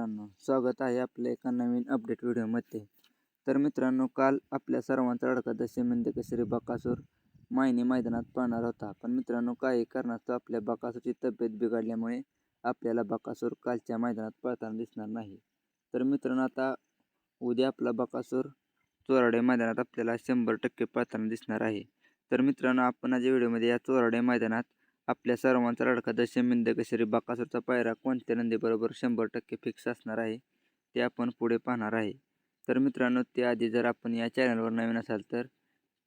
मित्रांनो स्वागत आहे आपल्या एका नवीन अपडेट व्हिडिओमध्ये तर मित्रांनो काल आपल्या सर्वांचा अडका दशमिंद म्हणजे कसरी बकासूर मायनी मैदानात पाहणार होता. पण मित्रांनो काही कारणास्तव आपल्या बकासूरची तब्येत बिघडल्यामुळे आपल्याला बकासूर कालच्या मैदानात पळताना दिसणार नाही. तर मित्रांनो आता उद्या आपला बकासूर चोराडे मैदानात आपल्याला शंभर टक्के पळताना दिसणार आहे. तर मित्रांनो आपण आज व्हिडिओमध्ये या चोराडे मैदानात आपल्या सर्वांचा लडका दशमिंद केसरी बाकासूरचा पायरा कोणत्या नंदीबरोबर शंभर टक्के फिक्स असणार आहे ते आपण पुढे पाहणार आहे. तर मित्रांनो त्याआधी जर आपण या चॅनलवर नवीन असाल तर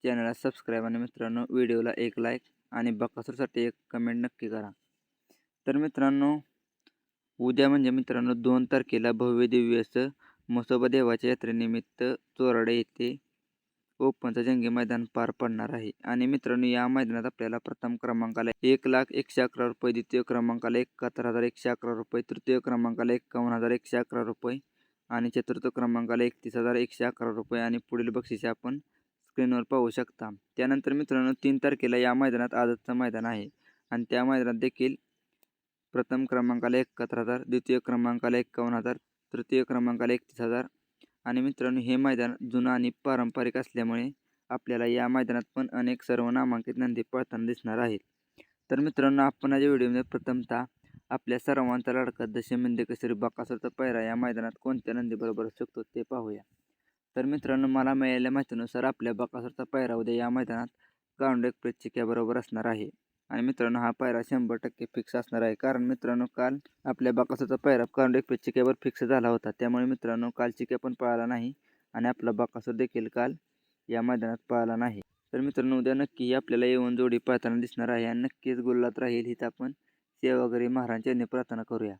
चॅनलला सबस्क्राईब आणि मित्रांनो व्हिडिओला एक लाईक आणि बकासूरसाठी एक कमेंट नक्की करा. तर मित्रांनो उद्या म्हणजे मित्रांनो दोन तारखेला भव्य दिव्य असं म्हसोबा देवाच्या यात्रेनिमित्त चोराडे येथे ओपनचं जंगी मैदान पार पडणार आहे. आणि मित्रांनो या मैदानात आपल्याला प्रथम क्रमांकाला एक लाख एकशे अकरा रुपये द्वितीय क्रमांकाला एकाहत्तर हजार एकशे अकरा रुपये तृतीय क्रमांकाला एकावन्न हजार एकशे अकरा रुपये आणि चतुर्थ क्रमांकाला एकतीस हजार एकशे अकरा रुपये. आणि पुढील बक्षिसे आपण स्क्रीनवर पाहू शकता. त्यानंतर मित्रांनो तीन तारखेला या मैदानात आजचं मैदान आहे. आणि त्या मैदानात देखील प्रथम क्रमांकाला एकाहत्तर हजार द्वितीय क्रमांकाला एकावन्न हजार तृतीय क्रमांकाला एकतीस हजार आणि मित्रांनो हे मैदान जुनं आणि पारंपरिक असल्यामुळे आपल्याला या मैदानात पण अनेक सर्व नामांकित नंदी पळताना दिसणार आहेत. तर मित्रांनो आपण या व्हिडिओमध्ये प्रथमतः आपल्या सर्वांचा लाडका दशमिंद कसरी बकासूरचा पैरा या मैदानात कोणत्या नंदीबरोबर शकतो ते पाहूया. तर मित्रांनो मला मिळालेल्या माहितीनुसार आपल्या बकासूरचा पैरा उद्या या मैदानात काउंड एक चिक्याबरोबर असणार आहे. आणि मित्रांनो हा पायरा शंभर टक्के फिक्स असणार आहे. कारण मित्रांनो काल आपल्या बकासूरचा पायरा काउंड एक्सप्रेस चिक्यावर फिक्स झाला होता. त्यामुळे मित्रांनो काल चिक्या पण पळाला नाही आणि आपला बकासूर देखील काल या मैदानात पळाला नाही. तर मित्रांनो उद्या नक्की आपल्याला येऊन जोडी पळताना दिसणार आहे आणि नक्कीच गुल्लात राहील. हिथं आपण सेवा वगैरे महाराजांच्या यांनी प्रार्थना करूया.